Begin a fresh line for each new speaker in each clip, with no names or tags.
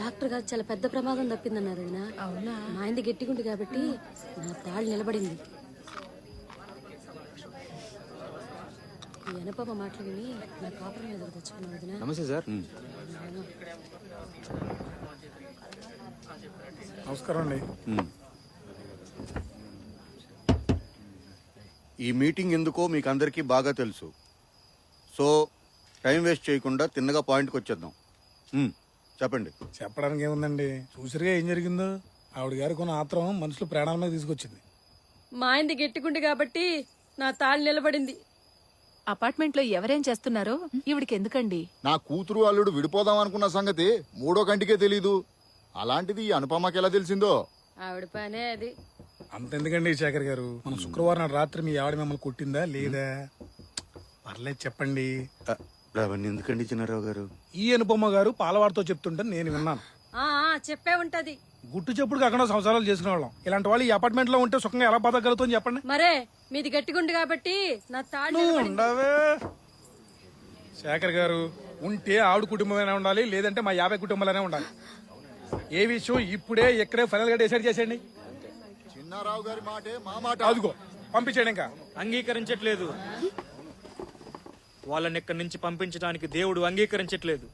Doctor గారు చాలా పెద్ద ప్రమాదం తప్పిందన్నారు వదినా
అవునా?
మా ఆయనది గట్టిగుంది కాబట్టి నా తాళ్ళు నిలబడింది. ఈ అనపమ్మ మాటలు విని నా కాపురం మీద తెచ్చుకున్నా వదినా.
నమస్తే సార్.
నమస్కారం అండి.
ఈ మీటింగ్ ఎందుకో మీకు అందరికీ బాగా తెలుసు. సో టైం వేస్ట్ చేయకుండా తిన్నగా పాయింట్కి వచ్చేద్దాం. చెప్పండి.
చెప్పడానికి ఏముందండి? చూసిరిగా ఏం జరిగిందో? ఆవిడ గారి కొన్ని ఆత్రం మనుషులు ప్రాణాల మీద తీసుకొచ్చింది.
మా ఆయనది గట్టిగుంది కాబట్టి నా తాళ్ళు నిలబడింది.
అపార్ట్మెంట్లో ఎవరేం చేస్తున్నారో ఈవిడికి ఎందుకండి?
నా కూతురు అల్లుడు విడిపోదాం అనుకున్న సంగతి మూడో కంటికే తెలీదు. అలాంటిది ఈ అనుపమకి ఎలా తెలిసిందో?
ఆవిడ పనే అది.
అంతెందుకండి శేఖర్ గారు? మన శుక్రవారం రాత్రి మీ ఆవిడ మిమ్మల్ని కొట్టిందా లేదా? పర్లేదు చెప్పండి.
అవన్నీ ఎందుకండి చిన్నారావు గారు?
ఈ అనుపమ్మ గారు పాలవాడితో చెప్తుంటే నేను విన్నాను.
ఆ ఆ, చెప్పే ఉంటది.
గుట్టు చెప్పుడు కాకుండా సంవత్సరాలు చేసుకునే వాళ్ళం. ఇలాంటి వాళ్ళు ఈ అపార్ట్మెంట్లో ఉంటే సుఖంగా ఎలా బతకగలుగుతాం చెప్పండి?
మరే మీది గట్టిగుంది కాబట్టి నా
నువ్వు
నిలబడింది
ఉండవే. శేఖర్ గారు ఉంటే ఆవిడ కుటుంబమైనా ఉండాలి లేదంటే మా యాభై కుటుంబాలనే ఉండాలి. ఏ విషయం ఇప్పుడే ఎక్కడే ఫైనల్గా డిసైడ్ చేసేయండి.
చిన్నారావు గారి మాటే మా మాట.
అదిగో పంపించేయండి ఇంకా.
అంగీకరించట్లేదు. వాళ్ళని ఇక్కడి నుంచి పంపించడానికి దేవుడు అంగీకరించట్లేదు.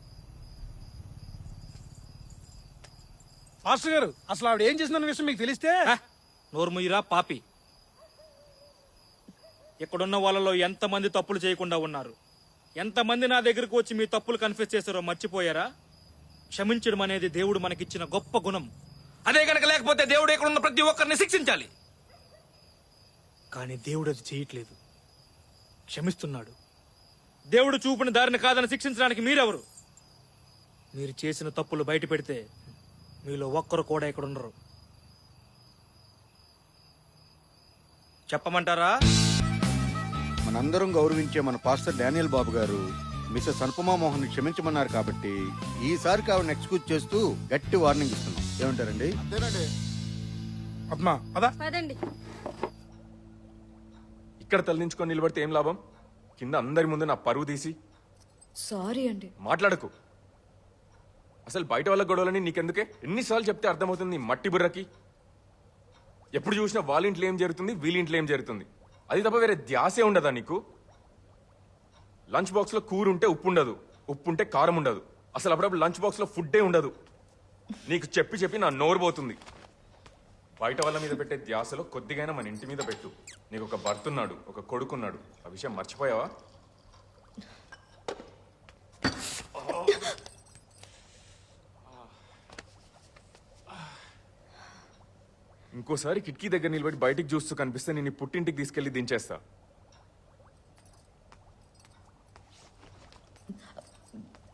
మాస్టర్ గారు అసలు ఆవిడ ఏం చేసిన విషయం మీకు తెలిస్తే!
నోర్ముయిరా పాపి. ఇక్కడున్న వాళ్ళలో ఎంతమంది తప్పులు చేయకుండా ఉన్నారు? ఎంతమంది నా దగ్గరకు వచ్చి మీ తప్పులు కన్ఫ్యూజ్ చేశారో మర్చిపోయారా? క్షమించడం అనేది దేవుడు మనకిచ్చిన గొప్ప గుణం. అదే గనక లేకపోతే దేవుడు ఇక్కడ ఉన్న ప్రతి ఒక్కరిని శిక్షించాలి. కానీ దేవుడు అది చేయట్లేదు. క్షమిస్తున్నాడు. దేవుడు చూపిన దారిని కాదని శిక్షించడానికి మీరెవరు? మీరు చేసిన తప్పులు బయట పెడితే మీలో ఒక్కరు కూడా ఇక్కడ ఉండరు. చెప్పమంటారా?
మనందరం గౌరవించే మన పాస్టర్ డానియల్ బాబు గారు మిస్సెస్ అనుపమా మోహన్ క్షమించమన్నారు కాబట్టి ఈసారికి ఆవిడని ఎక్స్క్యూజ్ చేస్తూ గట్టి వార్నింగ్ ఇస్తున్నాం. ఏమంటారండి?
పద్మ
పదండి.
ఇక్కడ తలదించుకొని నిలబడితే ఏం లాభం? కింద అందరి ముందు నా పరువు తీసి.
సారీ అండి.
మాట్లాడకు. అసలు బయట వాళ్ళ గొడవలని నీకెందుకే? ఎన్నిసార్లు చెప్తే అర్థమవుతుంది మట్టి బుర్రకి? ఎప్పుడు చూసినా వాళ్ళ ఇంట్లో ఏం జరుగుతుంది వీళ్ళ ఇంట్లో ఏం జరుగుతుంది? అది తప్ప వేరే ధ్యాసే ఉండదా నీకు? లంచ్ బాక్స్లో కూర ఉంటే ఉప్పు ఉండదు ఉప్పు ఉంటే కారం ఉండదు. అసలు అప్పుడప్పుడు లంచ్ బాక్స్లో ఫుడ్డే ఉండదు. నీకు చెప్పి చెప్పి నా నోరు పోతుంది. బయట వాళ్ళ మీద పెట్టే ధ్యాసలో కొద్దిగైనా మన ఇంటి మీద పెట్టు. నీకు ఒక భర్త ఉన్నాడు ఒక కొడుకున్నాడు. ఆ విషయం మర్చిపోయావా? ఇంకోసారి కిటికీ దగ్గర నిలబడి బయటికి చూస్తూ కనిపిస్తే నేను పుట్టింటికి తీసుకెళ్ళి దించేస్తా.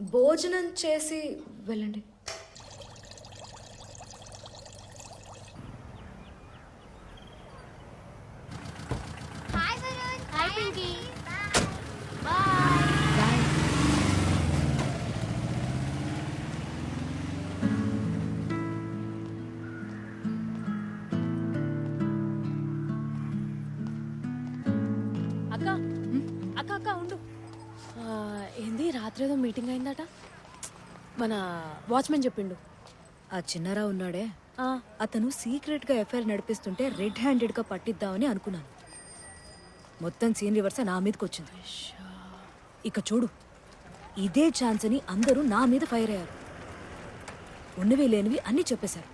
భోజనం చేసి వెళ్ళండి.
అక్క అక్క ఉండు ఏంది రాత్రి ఏదో మీటింగ్ అయిందట. మన వాచ్మెన్ చెప్పిండు.
ఆ చిన్నారావు ఉన్నాడే. అతను సీక్రెట్గా ఎఫ్ఐఆర్ నడిపిస్తుంటే రెడ్ హ్యాండెడ్గా పట్టిద్దామని అనుకున్నాను. మొత్తం సీన్ రివర్స్ నా మీదకి వచ్చింది ఇక చూడు ఇదే ఛాన్స్ అని అందరూ నా మీద ఫైర్ అయ్యారు. ఉన్నవి లేనివి అన్నీ చెప్పేశారు.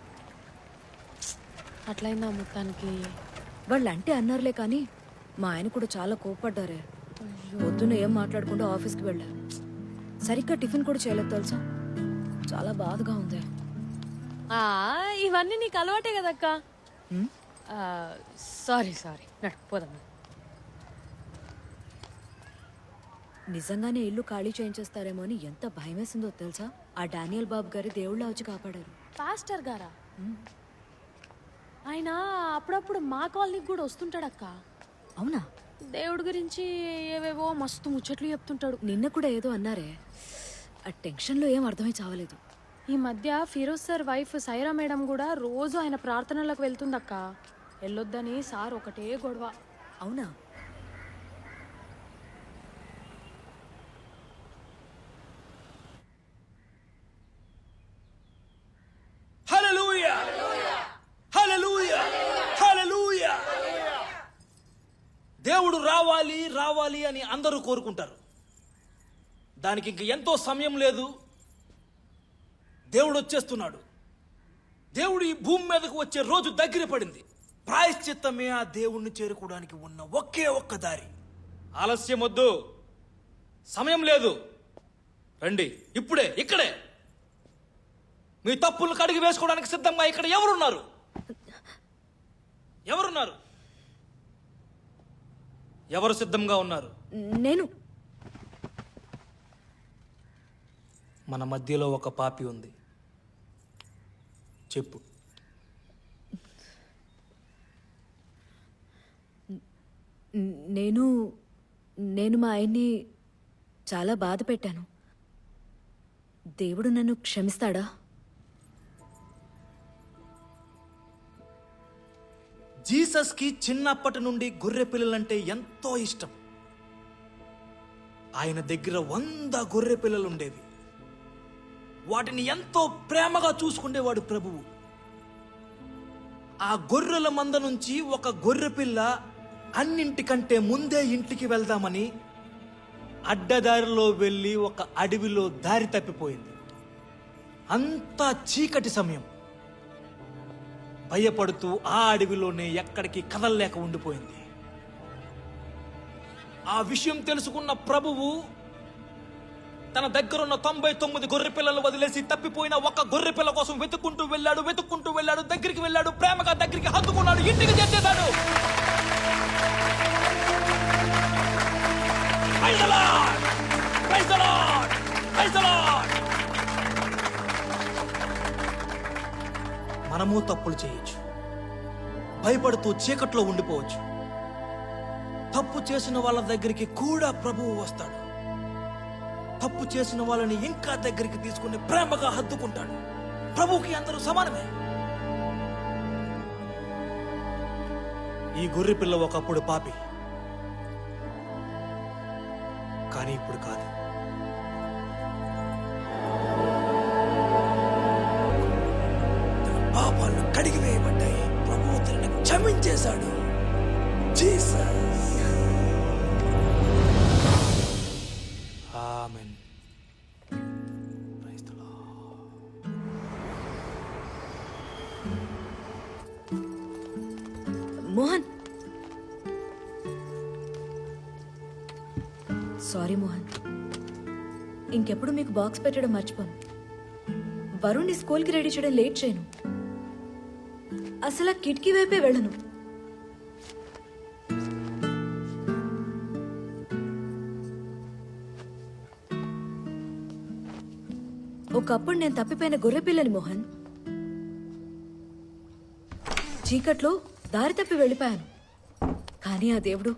అట్లయిందా మొత్తానికి?
వాళ్ళు అంటే అన్నారులే కానీ మా ఆయన కూడా చాలా కోపడ్డారే పొద్దున్న ఏం మాట్లాడకుండా ఆఫీస్కి వెళ్ళారు. సరిగ్గా టిఫిన్ కూడా చేయలేదు తెలుసా? చాలా బాధగా ఉంది.
ఆ, ఇవన్నీ నీకు అలవాటే కదక్క? Sorry sorry. నడు పోదాం.
నిజంగానే ఇల్లు ఖాళీ చేయించేస్తారేమో అని ఎంత భయం వేసిందో తెలుసా? ఆ డానియల్ బాబు గారి దేవుళ్ళ వచ్చి కాపాడారు.
పాస్టర్ గారా? ఆయన అప్పుడప్పుడు మా కాలనీకి కూడా వస్తుంటాడక్క.
అవునా?
దేవుడి గురించి ఏవేవో మస్తు ముచ్చట్లు చెప్తుంటాడు.
నిన్న కూడా ఏదో అన్నారే. ఆ టెన్షన్లో ఏం అర్థమై చావలేదు.
ఈ మధ్య Firoz sir wife Saira madam కూడా రోజు ఆయన ప్రార్థనలకు వెళ్తుందక్క. వెళ్ళొద్దని సార్ ఒకటే గొడవ.
అవునా?
అని అందరూ కోరుకుంటారు. దానికి ఇంక ఎంతో సమయం లేదు. దేవుడు వచ్చేస్తున్నాడు. దేవుడు ఈ భూమి మీదకు వచ్చే రోజు దగ్గర పడింది. ప్రాయశ్చిత్తమే ఆ దేవుణ్ణి చేరుకోవడానికి ఉన్న ఒకే ఒక్క దారి. ఆలస్యం వద్దు. సమయం లేదు. రండి ఇప్పుడే ఇక్కడే. మీ తప్పులు కడిగి వేసుకోవడానికి సిద్ధంగా ఇక్కడ ఎవరున్నారు? ఎవరున్నారు? ఎవరు సిద్ధంగా ఉన్నారు?
నేను.
మన మధ్యలో ఒక పాపి ఉంది. చెప్పు.
నేను నేను మా ఆయన్ని చాలా బాధ పెట్టాను. దేవుడు నన్ను క్షమిస్తాడా?
జీసస్కి చిన్నప్పటి నుండి గొర్రె పిల్లలంటే ఎంతో ఇష్టం. ఆయన దగ్గర వంద గొర్రె పిల్లలు ఉండేవి వాటిని ఎంతో ప్రేమగా చూసుకునేవాడు ప్రభువు. ఆ గొర్రెల మంద నుంచి ఒక గొర్రె పిల్ల అన్నింటికంటే ముందే ఇంటికి వెళ్దామని అడ్డదారిలో వెళ్ళి ఒక అడవిలో దారి తప్పిపోయింది. అంతా చీకటి సమయం. భయపడుతూ ఆ అడవిలోనే ఎక్కడికి కదలలేక ఉండిపోయింది. ఆ విషయం తెలుసుకున్న ప్రభువు తన దగ్గరున్న తొంభై తొమ్మిది గొర్రె పిల్లలు వదిలేసి తప్పిపోయిన ఒక గొర్రె పిల్ల కోసం వెతుక్కుంటూ వెళ్ళాడు వెతుక్కుంటూ వెళ్ళాడు దగ్గరికి వెళ్ళాడు ప్రేమగా దగ్గరికి హత్తుకున్నాడు ఇంటికి చేర్చేశాడు. మనము తప్పులు చేయొచ్చు. భయపడుతూ చీకట్లో ఉండిపోవచ్చు. తప్పు చేసిన వాళ్ళ దగ్గరికి కూడా ప్రభువు వస్తాడు. తప్పు చేసిన వాళ్ళని ఇంకా దగ్గరికి తీసుకుని ప్రేమగా హద్దుకుంటాడు. ప్రభుకి అందరూ సమానమే. ఈ గొర్రె పిల్ల ఒకప్పుడు పాపి. కానీ ఇప్పుడు కాదు. Jesus. Amen. Lord.
Mohan. Sorry Mohan. ఇంకెప్పుడు మీకు బాక్స్ పెట్టడం మర్చిపోను. వరుణ్ని స్కూల్కి రెడీ చేయడం లేట్ చేయను. అసలు ఆ కిటికీ వైపే వెళ్ళను. ఒకప్పుడు నేను తప్పిపోయిన గొర్రె పిల్లని మోహన్. చీకట్లో దారి తప్పి వెళ్ళిపోయాను. కానీ ఆ దేవుడు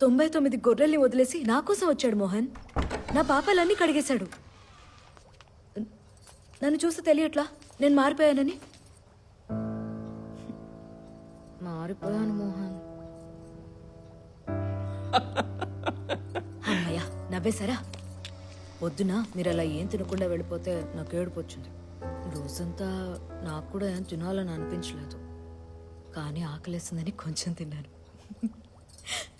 తొంభై తొమ్మిది గొర్రెల్ని వదిలేసి నా కోసం వచ్చాడు మోహన్. నా పాపాలన్నీ కడిగేశాడు. నన్ను చూస్తే తెలియట్లా? నేను మారిపోయానని? మారిపోయాను మోహన్. అమ్మయ్యా నవ్వేశారా? వద్దునా? మీరు అలా ఏం తినకుండా వెళ్ళిపోతే నాకు ఏడుపు వచ్చింది. రోజంతా నాకు కూడా ఏం తినాలని అనిపించలేదు. కానీ ఆకలేస్తుందని కొంచెం తిన్నాను.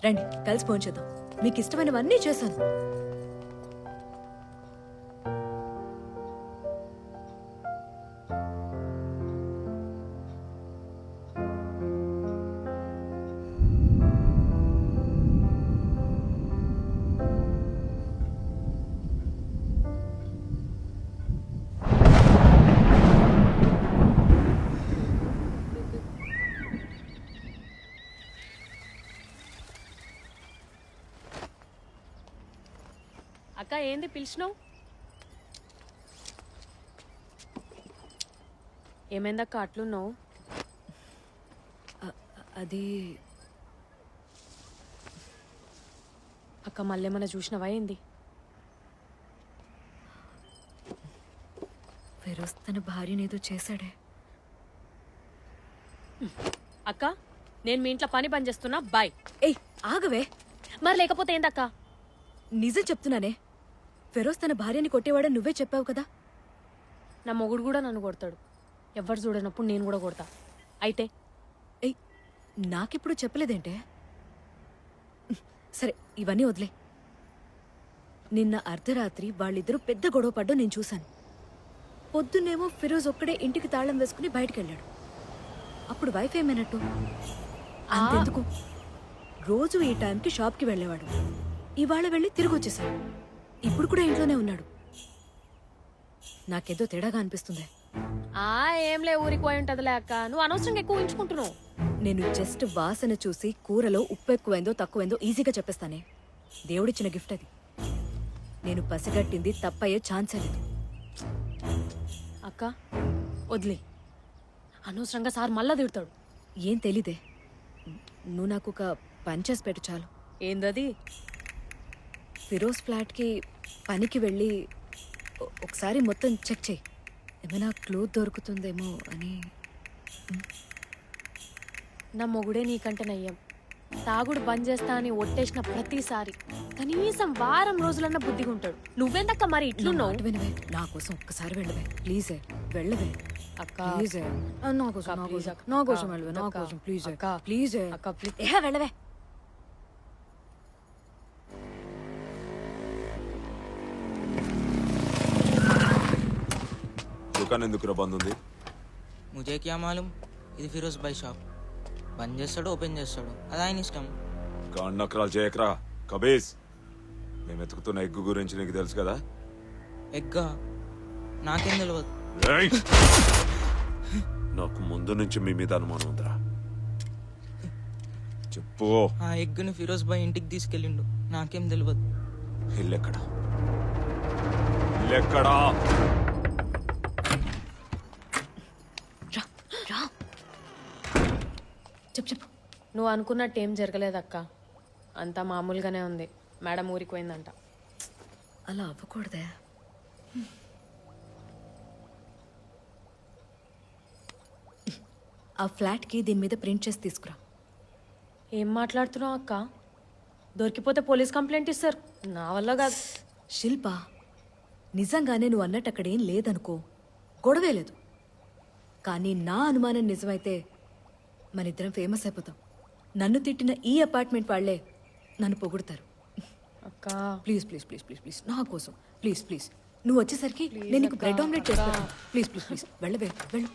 రండి కలిసి పోంచేద్దాం మీకు ఇష్టమైనవన్నీ చేశాను.
అక్క ఏంది పిలిచినావు? ఏమైందక్క అట్లున్నావు?
అది
అక్క మళ్ళేమన్నా చూసినావా ఏంది?
ఫిరోజ్ తన భార్యని ఏదో చేశాడే.
అక్క నేను మీ ఇంట్లో పని పని చేస్తున్నా బాయ్.
ఏయ్ ఆగవే.
మరి లేకపోతే ఏందక్క
నిజం చెప్తున్నానే. ఫిరోజ్ తన భార్యని కొట్టేవాడని నువ్వే చెప్పావు కదా?
నా మొగుడు కూడా నన్ను కొడతాడు. ఎవరు చూడనప్పుడు నేను కూడా కొడతా. అయితే?
ఏయ్ నాకెప్పుడు చెప్పలేదేంటే? సరే ఇవన్నీ వదిలే. నిన్న అర్ధరాత్రి వాళ్ళిద్దరూ పెద్ద గొడవ పడ్డం నేను చూశాను. పొద్దున్నేమో ఫిరోజ్ ఒక్కడే ఇంటికి తాళం వేసుకుని బయటికి వెళ్ళాడు అప్పుడు వైఫ్ ఏమైనట్టు? అంతెందుకు? రోజు ఈ టైంకి షాప్కి వెళ్ళేవాడు. ఇవాళ వెళ్ళి తిరిగి వచ్చేసాడు ఇప్పుడు కూడా ఇంట్లోనే ఉన్నాడు. నాకేదో తేడాగా అనిపిస్తుంది.
ఆ ఏంలే ఊరికి పోయి ఉంటదిలే అక్క. నువ్వు అనవసరంగా ఎక్కువ ఉంచుకుంటున్నావు
నేను జస్ట్ వాసన చూసి కూరలో ఉప్పు ఎక్కువైందో తక్కువైందో ఈజీగా చెప్పేస్తానే. దేవుడిచ్చిన గిఫ్ట్ అది. నేను పసిగట్టింది తప్పయ్యే ఛాన్సే లేదు
అక్క వదిలే. అనవసరంగా సార్ మళ్ళా తిడతాడు.
ఏం తెలీదే. నువ్వు నాకు ఒక పని చేసి పెట్టు చాలు.
ఏందది?
ఫిరోజ్ ఫ్లాట్కి పనికి వెళ్ళి ఒకసారి మొత్తం చెక్ చేయి. ఏమైనా క్లూ దొరుకుతుందేమో అని.
నా మొగుడే నీకంటే నయ్యం. తాగుడు బంద్ చేస్తా అని ఒట్టేసిన ప్రతిసారి కనీసం వారం రోజులన్నా బుద్ధిగా ఉంటాడు నువ్వెందక్క మరి ఇట్లున్నావు?
వినవే. నా కోసం ఒక్కసారి వెళ్ళవే. ప్లీజే వెళ్ళవే.
అక్క.
ప్లీజే. నా కోసం నా కోసం వెళ్ళవే. నా కోసం ప్లీజ్.
అక్క,
ప్లీజ్.
అక్క.
ఏ వెళ్ళవే.
దుకాణం ఎందుకురా బంద్ ఉంది?
ముజే క్యా మాలూమ్? ఇది ఫిరోజ్ భాయ్ షాప్. బంద్ చేస్తాడు ఓపెన్ చేస్తాడు? అది ఆయన ఇష్టం.
కాండక్రాలు చేయకరా. కబీస్ మేము ఎతుకుతున్న ఎగ్గు గురించి నీకు తెలుసు కదా?
ఎగ్గా? నాకేం తెలియదు
ఏయ్! నాకు ముందు నుంచి మీ మీద అనుమానం ఉందిరా. చెప్పు.
ఆ ఎగ్గుని ఫిరోజ్ భాయ్ ఇంటికి తీసుకెళ్ళిండు. నాకేం తెలియదు
ఇల్లెక్కడా? ఇల్లెక్కడా?
చెప్పు చెప్పు.
నువ్వు అనుకున్నట్టు ఏం జరగలేదక్క. అంతా మామూలుగానే ఉంది. మేడం ఊరికి పోయిందంట
అలా అవ్వకూడదే. ఆ ఫ్లాట్కి దీని మీద ప్రింట్ చేసి తీసుకురా.
ఏం మాట్లాడుతున్నావు అక్క? దొరికిపోతే పోలీస్ కంప్లైంట్ ఇస్తారు. నా వల్ల కాదు.
శిల్ప నిజంగానే నువ్వు అన్నట్టు అక్కడ ఏం లేదనుకో గొడవే లేదు. కానీ నా అనుమానం నిజమైతే మన ఇద్దరం ఫేమస్ అయిపోతాం. నన్ను తిట్టిన ఈ అపార్ట్మెంట్ వాళ్ళే నన్ను పొగుడతారు.
అక్క.
Please please please please please నా కోసం. ప్లీజ్ ప్లీజ్ నువ్వు వచ్చేసరికి నేను నీకు బ్రెడ్ ఆమ్లెట్ చేస్తాను ప్లీజ్ ప్లీజ్ ప్లీజ్ వెళ్ళవే వెళ్ళు.